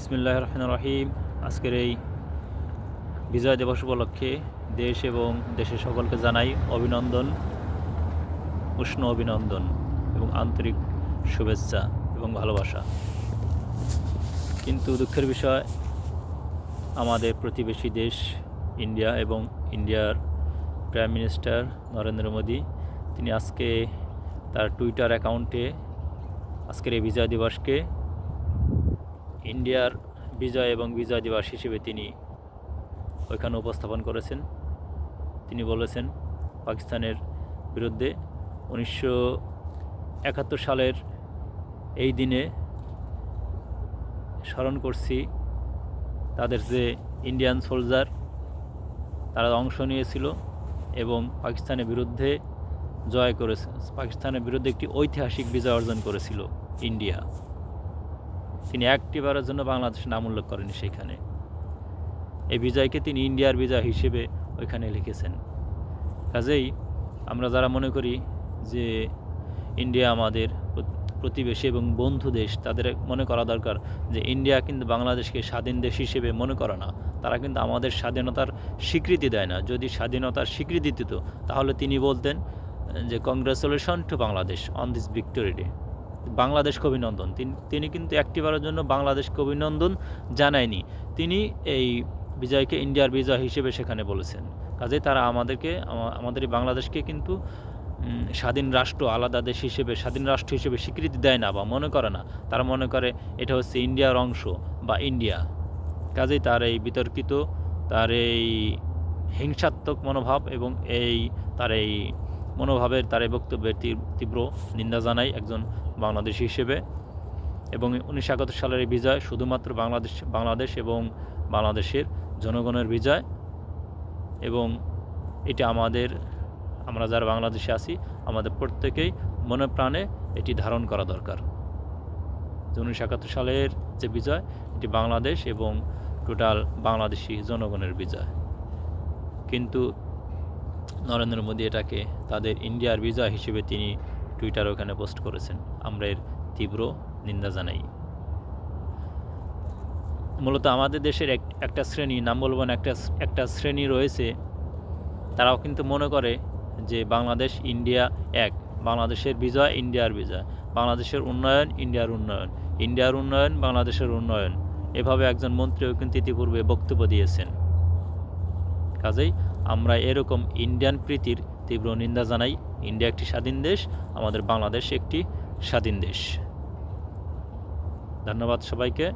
ইসমিল্লাহ রহমান রহিম আজকের এই বিজয় দিবস উপলক্ষে দেশ এবং দেশের সকলকে জানাই অভিনন্দন, উষ্ণ অভিনন্দন এবং আন্তরিক শুভেচ্ছা এবং ভালোবাসা। কিন্তু দুঃখের বিষয়, আমাদের প্রতিবেশী দেশ ইন্ডিয়া এবং ইন্ডিয়ার প্রাইম মিনিস্টার নরেন্দ্র মোদী, তিনি আজকে তার টুইটার অ্যাকাউন্টে আজকের এই বিজয় দিবসকে ইন্ডিয়ার বিজয় এবং বিজয় দিবস হিসেবে তিনি ওইখানে উপস্থাপন করেছেন। তিনি বলেছেন পাকিস্তানের বিরুদ্ধে উনিশশো একাত্তর সালের এই দিনে স্মরণ করছি তাদের যে ইন্ডিয়ান সোলজার, তারা অংশ নিয়েছিল এবং পাকিস্তানের বিরুদ্ধে জয় করেছে, পাকিস্তানের বিরুদ্ধে একটি ঐতিহাসিক বিজয় অর্জন করেছিল ইন্ডিয়া। তিনি একটিবারের জন্য বাংলাদেশ নাম উল্লেখ করেনি সেখানে। এই বিজয়কে তিনি ইন্ডিয়ার বিজয় হিসেবে ওইখানে লিখেছেন। কাজেই আমরা যারা মনে করি যে ইন্ডিয়া আমাদের প্রতিবেশী এবং বন্ধু দেশ, তাদের মনে করা দরকার যে ইন্ডিয়া কিন্তু বাংলাদেশকে স্বাধীন দেশ হিসেবে মনে করে না। তারা কিন্তু আমাদের স্বাধীনতার স্বীকৃতি দেয় না। যদি স্বাধীনতার স্বীকৃতি দিত, তাহলে তিনি বলতেন যে congratulation to Bangladesh on this victory day বাংলাদেশকে অভিনন্দন। তিনি কিন্তু একটিবারের জন্য বাংলাদেশকে অভিনন্দন জানায়নি। তিনি এই বিজয়কে ইন্ডিয়ার বিজয় হিসেবে সেখানে বলেছেন। কাজেই তারা আমাদেরকে আমাদের এই বাংলাদেশকে কিন্তু স্বাধীন রাষ্ট্র, আলাদা দেশ হিসেবে, স্বাধীন রাষ্ট্র হিসেবে স্বীকৃতি দেয় না বা মনে করে না। তারা মনে করে এটা হচ্ছে ইন্ডিয়ার অংশ বা ইন্ডিয়া। কাজেই তার এই বিতর্কিত, তার এই হিংসাত্মক মনোভাব এবং এই, তার এই মনোভাবের তার এই বক্তব্যের তীব্র নিন্দা জানাই একজন বাংলাদেশি হিসেবে। এবং উনিশশো একাত্তর সালের এই বিজয় শুধুমাত্র বাংলাদেশ বাংলাদেশ এবং বাংলাদেশের জনগণের বিজয়। এবং এটা আমাদের, আমরা যারা বাংলাদেশে আছি, আমাদের প্রত্যেকেই মনে প্রাণে এটি ধারণ করা দরকার। উনিশশো একাত্তর সালের যে বিজয়, এটি বাংলাদেশ এবং টোটাল বাংলাদেশি জনগণের বিজয়। কিন্তু নরেন্দ্র মোদী এটাকে তাদের ইন্ডিয়ার বিজয় হিসেবে তিনি টুইটার ওখানে পোস্ট করেছেন। আমরা এর তীব্র নিন্দা জানাই। মূলত আমাদের দেশের এক একটা শ্রেণি নাম বলব না একটা একটা শ্রেণি রয়েছে, তারাও কিন্তু মনে করে যে বাংলাদেশ ইন্ডিয়া এক, বাংলাদেশের বিজয় ইন্ডিয়ার বিজয়, বাংলাদেশের উন্নয়ন ইন্ডিয়ার উন্নয়ন ইন্ডিয়ার উন্নয়ন বাংলাদেশের উন্নয়ন। এভাবে একজন মন্ত্রীও কিন্তু ইতিপূর্বে বক্তব্য দিয়েছেন। কাজেই আমরা এরকম ইন্ডিয়ান প্রীতির তীব্র নিন্দা জানাই। ইন্ডিয়া একটি স্বাধীন দেশ, আমাদের বাংলাদেশ একটি স্বাধীন দেশ। ধন্যবাদ সবাইকে।